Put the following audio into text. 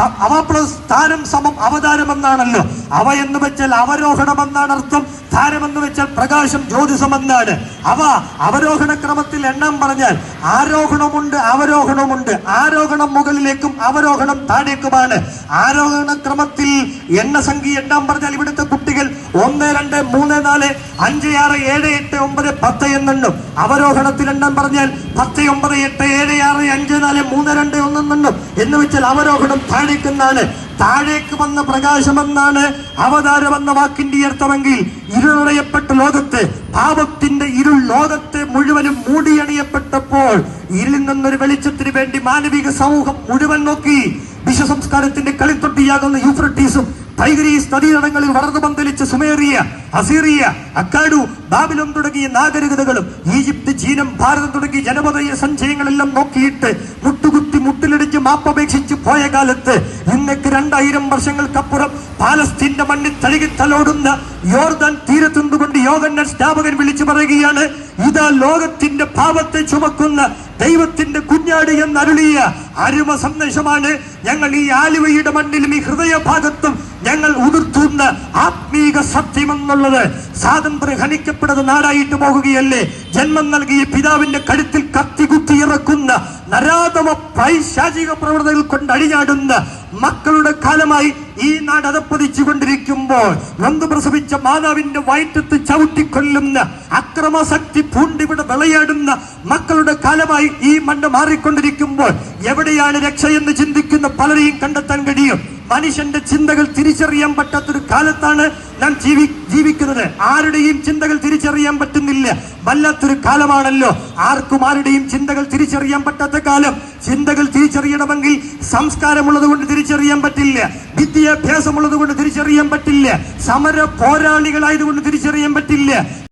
അവ പ്ലസ് സമം അവതാരം എന്നാണല്ലോ അവ എന്ന് വെച്ചാൽ അവരോഹണം എന്നാണ് അർത്ഥം. ധാരം എന്ന് വെച്ചാൽ പ്രകാശം ജ്യോതിഷം എന്നാണ്. അവ അവരോഹണ ക്രമത്തിൽ എണ്ണം പറഞ്ഞാൽ ആരോഹണമുണ്ട് അവരോഹണമുണ്ട്. ആരോഹണം മുകളിലേക്കും അവരോഹണം താഴേക്കുമാണ്. ആരോഹണ ക്രമത്തിൽ എണ്ണ സംഖ്യ എണ്ണം പറഞ്ഞാൽ ഇവിടുത്തെ കുട്ടികൾ ഒന്ന് രണ്ട് മൂന്ന് നാല് അഞ്ച് ആറ് ഏഴ് എട്ട് ഒമ്പത് പത്ത് എന്നെണ്ണും. അവരോഹണത്തിൽ എണ്ണം പറഞ്ഞാൽ പത്ത് ഒമ്പത് എട്ട് ഏഴ് ആറ് അഞ്ച് നാല് മൂന്ന് രണ്ട് ഒന്ന് എന്നെണ്ണും എന്ന് വെച്ചാൽ അവരോഹണം താഴേക്കെന്നാണ്. താഴേക്ക് വന്ന പ്രകാശമെന്നാണ് അവതാരം എന്ന വാക്കിന്റെ അർത്ഥമെങ്കിൽ ഇരുളടയപ്പെട്ട ലോകത്തെ പാപത്തിന്റെ ഇരുൾ ലോകത്തെ മുഴുവനും മൂടിയണിയപ്പെട്ടപ്പോൾ ഇരുളിൽ നിന്നൊരു വെളിച്ചത്തിന് വേണ്ടി മാനവിക സമൂഹം മുഴുവൻ നോക്കി വിശ്വസംസ്കാരത്തിന്റെ കളിത്തൊട്ടിയാകുന്ന യൂഫ്രട്ടീസും ടൈഗ്രീസ് നദീതടങ്ങളിൽ വളർന്നു പന്തലിച്ച സുമേറിയ അസീറിയ അക്കാഡു ബാബിലോൺ തുടങ്ങിയ നാഗരികതകളും ഈജിപ്ത് ചീനം ഭാരതം തുടങ്ങിയ ജനപദയ സഞ്ചയങ്ങളെല്ലാം നോക്കിയിട്ട് മുട്ടുകുത്തി മുട്ടിലിടിച്ച് മാപ്പപേക്ഷിച്ച് പോയ കാലത്ത് ഇന്നേക്ക് രണ്ടായിരം വർഷങ്ങൾക്കപ്പുറം പാലസ്തീന്റെ മണ്ണിൽ തഴുകി തലോടുന്ന യോർദാൻ തീരത്തുണ്ടുകൊണ്ട് യോഗന്നൻ സ്ഥാപകൻ വിളിച്ചു പറയുകയാണ് ഇതാ ലോകത്തിന്റെ പാപത്തെ ചുമക്കുന്ന ദൈവത്തിന്റെ കുഞ്ഞാട് എന്നരുളിയ അരുമ സന്ദേശമാണ്. ഞങ്ങൾ ഈ ആലുവയുടെ മണ്ണിലും ഈ ഹൃദയഭാഗത്തും ഞങ്ങൾ ഉതിർത്തുന്ന ആത്മീക സത്യം എന്നുള്ളത് സ്വാതന്ത്ര്യം ഹനിക്കപ്പെടുന്ന നാടായിട്ട് പോകുകയല്ലേ? ജന്മം നൽകിയ പിതാവിന്റെ കഴുത്തിൽ കത്തികുത്തി ഇറക്കുന്ന നരാതമ പൈശാചിക പ്രവണതകൾ കൊണ്ട് അഴിഞ്ഞാടുന്ന മക്കളുടെ കാലമായി ഈ നാട് അതപ്പതിച്ചു കൊണ്ടിരിക്കുമ്പോൾ നൊന്ത് പ്രസവിച്ച മാതാവിന്റെ വയറ്റത്ത് ചവിട്ടിക്കൊല്ലുന്ന അക്രമശക്തി പൂണ്ടിവിടെ വിളയാടുന്ന മക്കളുടെ കാലമായി ഈ മണ്ണ് മാറിക്കൊണ്ടിരിക്കുമ്പോൾ എവിടെയാണ് രക്ഷയെന്ന് ചിന്തിക്കുന്ന പലരെയും കണ്ടെത്താൻ കഴിയും? മനുഷ്യന്റെ ചിന്തകൾ തിരിച്ചറിയാൻ പറ്റാത്തൊരു കാലത്താണ് നാം ജീവി ജീവിക്കുന്നത്. ആരുടെയും ചിന്തകൾ തിരിച്ചറിയാൻ പറ്റുന്നില്ല. വല്ലാത്തൊരു കാലമാണല്ലോ. ആർക്കും ആരുടെയും ചിന്തകൾ തിരിച്ചറിയാൻ പറ്റാത്ത കാലം. ചിന്തകൾ തിരിച്ചറിയണമെങ്കിൽ സംസ്കാരമുള്ളത് കൊണ്ട് തിരിച്ചറിയാൻ പറ്റില്ല. വിദ്യാഭ്യാസമുള്ളത് കൊണ്ട് തിരിച്ചറിയാൻ പറ്റില്ല. സമര പോരാളികളായതുകൊണ്ട് തിരിച്ചറിയാൻ പറ്റില്ല.